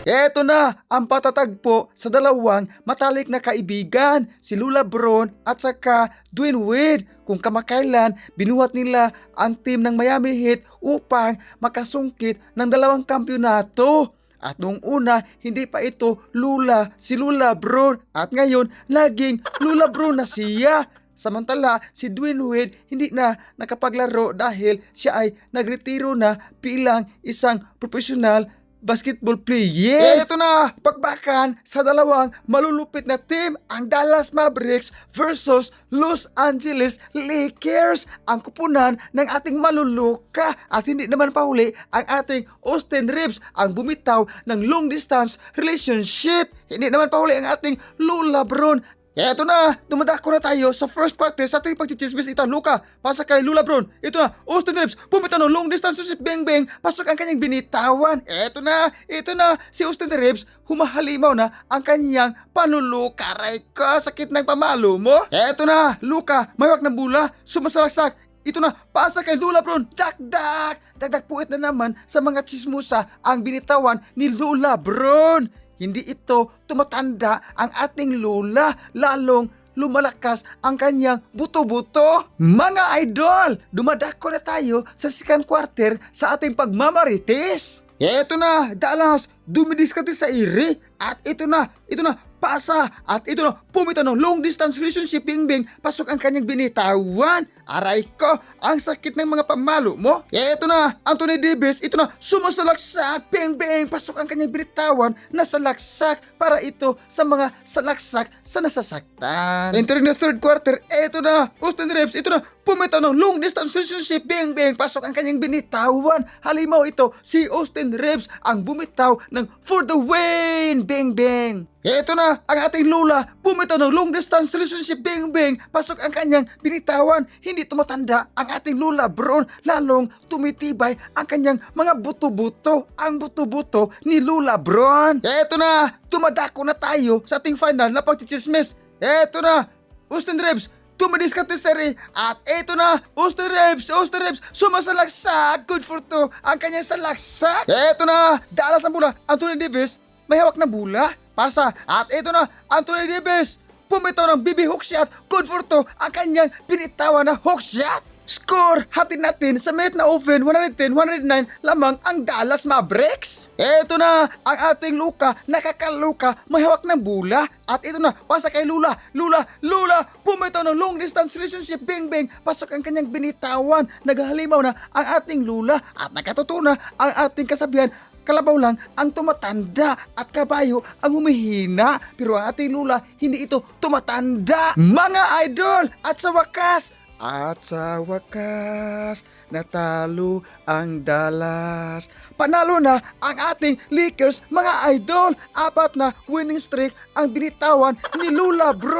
Eto na ang patatagpo sa dalawang matalik na kaibigan, si Lula Bron at saka Dwayne Wade. Kung kamakailan, binuhat nila ang team ng Miami Heat upang makasungkit ng dalawang kampyonato. At noong una, hindi pa ito Lula, si Lula Bron. At ngayon, laging Lula Bron na siya. Samantala, si Dwayne Wade hindi na nakapaglaro dahil siya ay nagretiro na bilang isang profesional basketball player. Ito na, pakbakan sa dalawang malulupit na team, ang Dallas Mavericks versus Los Angeles Lakers. Ang kupunan ng ating maluluka at hindi naman pahuli ang ating Austin Reeves ang bumitaw ng long distance relationship. Hindi naman pahuli ang ating Lula Bron Eto na, dumadako na tayo sa first quarter sa ating pagchichismis ito. Luka, pasa kay Lula Bron. Ito na, Austin Reeves, pumita ng long distance si Beng Beng, pasok ang kanyang binitawan. Eto na, ito na, si Austin Reeves, humahalimaw na ang kanyang panuluka. Aray ka, sakit ng pamalo mo. Eto na, Luka, mayawak ng bula, sumasalaksak, ito na, pasa kay Lula Bron, dakdak! Dagdag puwit na naman sa mga chismusa ang binitawan ni Lula Bron. Hindi ito tumatanda ang ating lula, lalong lumalakas ang kanyang buto-buto. Mga idol, dumadako na tayo sa second quarter sa ating pagmamarites. Eto na, Dallas, dumidiskarte sa iri. At ito na, ito na, pasa. At ito na, pumita ng long distance relationship, Bing Bing. Pasok ang kanyang binitawan. Aray ko, ang sakit ng mga pamalo mo. Eto na, Anthony Davis, ito na, sumasalaksak, Bing Bing. Pasok ang kanyang binitawan na salaksak para ito sa mga salaksak sa nasasaktan. Entering the third quarter, eto na, Austin Reeves, ito na, pumita ng long distance relationship, Bing Bing. Pasok ang kanyang binitawan. Halimaw ito, si Austin Reeves ang bumitaw ng for the win, Bing Bing. Eto na, ang ating Lula, bumitaw ng long distance relationship, Bing Bing. Pasok ang kanyang binitawan. Hindi tumatanda ang ating Lula Bron, lalong tumitibay ang kanyang mga buto-buto. Ang buto-buto ni Lula Bron. Eto na, tumadako na tayo sa ating final na pagchichismis. Eto na, Austin Reeves, tumadis ka sari at eto na, Austin Reeves, Austin Reeves, sumasalaksak, good for two, ang kanyang salaksak. Eto na, Dallas ang bola, Anthony Davis, may hawak na bola, pasa, at eto na, Anthony Davis, pumitaw ng BB hook shot, good for two, ang kanyang binitawan na hook shot. Score! Hatin natin sa minute na open 110-109 lamang ang Dallas Mavericks. Eto na ang ating Luka, nakakaluka, may hawak ng bula. At ito na, pasa kay Lula, Lula, Lula, pumitaw ng long distance relationship, bing bing, pasok ang kanyang binitawan. Naghahalimaw na ang ating Lula at nakatutuna ang ating kasabihan, Kalabaw lang ang tumatanda at kabayo ang humihina. Pero ang ating lula, hindi ito tumatanda. Mga idol! At sa wakas, at sa wakas, natalo ang Dallas. Panalo na ang ating Lakers, mga idol. Apat na winning streak ang binitawan ni Lula Bro.